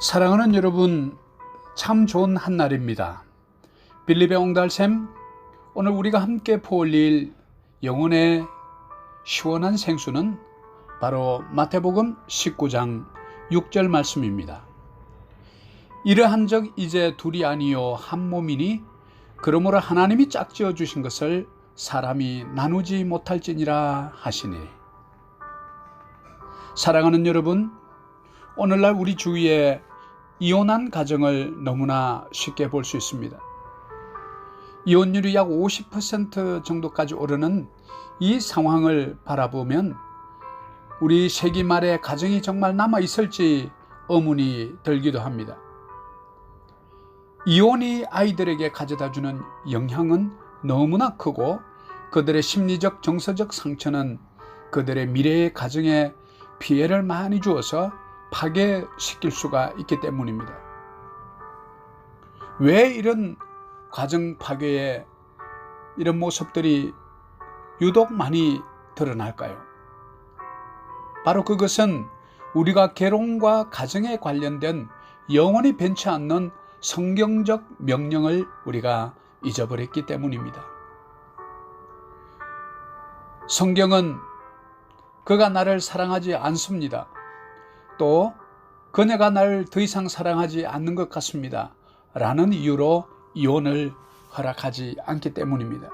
사랑하는 여러분, 참 좋은 한 날입니다. 빌립의 옹달샘, 오늘 우리가 함께 포올릴 영혼의 시원한 생수는 바로 마태복음 19장 6절 말씀입니다. 이러한 적 이제 둘이 아니요 한 몸이니 그러므로 하나님이 짝지어 주신 것을 사람이 나누지 못할지니라 하시니 사랑하는 여러분 오늘날 우리 주위에 이혼한 가정을 너무나 쉽게 볼 수 있습니다. 이혼율이 약 50% 정도까지 오르는 이 상황을 바라보면 우리 세기 말에 가정이 정말 남아 있을지 의문이 들기도 합니다. 이혼이 아이들에게 가져다 주는 영향은 너무나 크고 그들의 심리적 정서적 상처는 그들의 미래의 가정에 피해를 많이 주어서 파괴시킬 수가 있기 때문입니다. 왜 이런 가정 파괴의 이런 모습들이 유독 많이 드러날까요? 바로 그것은 우리가 결혼과 가정에 관련된 영원히 변치 않는 성경적 명령을 우리가 잊어버렸기 때문입니다. 성경은 그가 나를 사랑하지 않습니다. 또 그녀가 나를 더 이상 사랑하지 않는 것 같습니다. 라는 이유로 이혼을 허락하지 않기 때문입니다.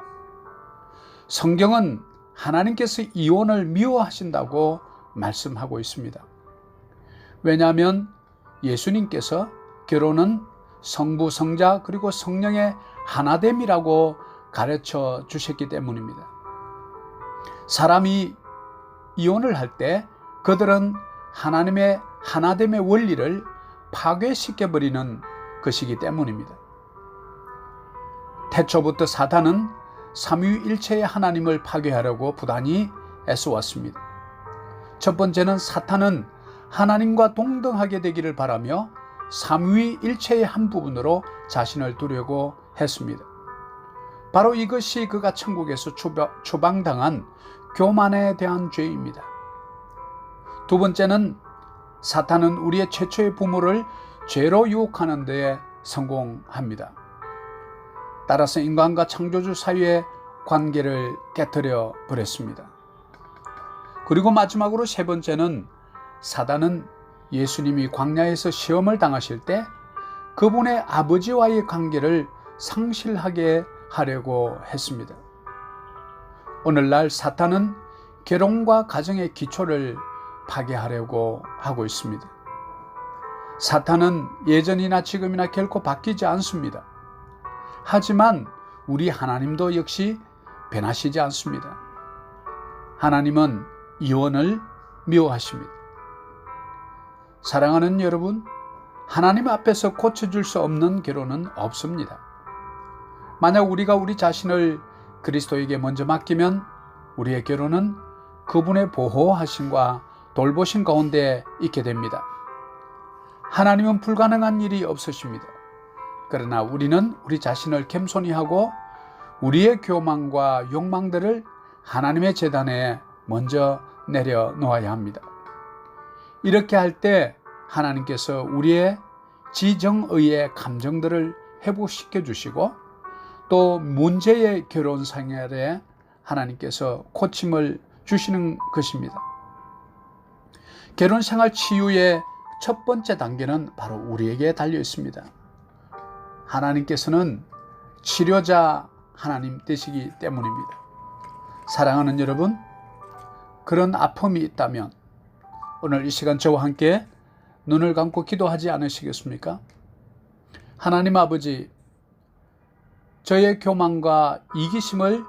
성경은 하나님께서 이혼을 미워하신다고 말씀하고 있습니다. 왜냐하면 예수님께서 결혼은 성부, 성자, 그리고 성령의 하나됨이라고 가르쳐 주셨기 때문입니다. 사람이 이혼을 할 때 그들은 하나님의 하나됨의 원리를 파괴시켜 버리는 것이기 때문입니다. 태초부터 사탄은 삼위일체의 하나님을 파괴하려고 부단히 애써왔습니다. 첫 번째는 사탄은 하나님과 동등하게 되기를 바라며 삼위일체의 한 부분으로 자신을 두려고 했습니다. 바로 이것이 그가 천국에서 추방당한 교만에 대한 죄입니다. 두 번째는 사탄은 우리의 최초의 부모를 죄로 유혹하는 데에 성공합니다. 따라서 인간과 창조주 사이의 관계를 깨뜨려 버렸습니다. 그리고 마지막으로 세 번째는 사단은 예수님이 광야에서 시험을 당하실 때 그분의 아버지와의 관계를 상실하게 하려고 했습니다. 오늘날 사탄은 결혼과 가정의 기초를 파괴하려고 하고 있습니다. 사탄은 예전이나 지금이나 결코 바뀌지 않습니다. 하지만 우리 하나님도 역시 변하시지 않습니다. 하나님은 이혼을 미워하십니다. 사랑하는 여러분, 하나님 앞에서 고쳐줄 수 없는 결혼은 없습니다. 만약 우리가 우리 자신을 그리스도에게 먼저 맡기면 우리의 결혼은 그분의 보호하심과 돌보신 가운데 있게 됩니다. 하나님은 불가능한 일이 없으십니다. 그러나 우리는 우리 자신을 겸손히 하고 우리의 교만과 욕망들을 하나님의 재단에 먼저 내려놓아야 합니다. 이렇게 할 때 하나님께서 우리의 지정의의 감정들을 회복시켜 주시고 또 문제의 결혼 생활에 하나님께서 고침을 주시는 것입니다. 결혼 생활 치유의 첫 번째 단계는 바로 우리에게 달려 있습니다. 하나님께서는 치료자 하나님 되시기 때문입니다. 사랑하는 여러분, 그런 아픔이 있다면 오늘 이 시간 저와 함께 눈을 감고 기도하지 않으시겠습니까? 하나님 아버지, 저의 교만과 이기심을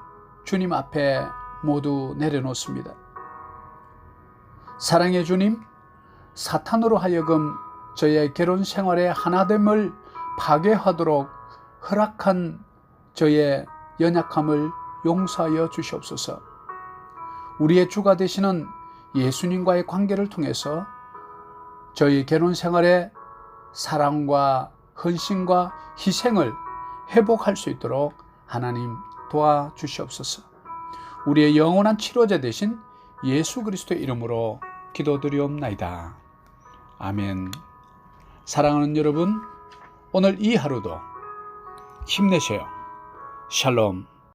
주님 앞에 모두 내려놓습니다. 사랑의 주님, 사탄으로 하여금 저의 결혼 생활의 하나됨을 파괴하도록 허락한 저의 연약함을 용서하여 주시옵소서. 우리의 주가 되시는 예수님과의 관계를 통해서 저희 결혼 생활의 사랑과 헌신과 희생을 회복할 수 있도록 하나님 도와주시옵소서. 우리의 영원한 치료제 되신 예수 그리스도의 이름으로 기도드리옵나이다. 아멘. 사랑하는 여러분, 오늘 이 하루도 힘내세요. 샬롬.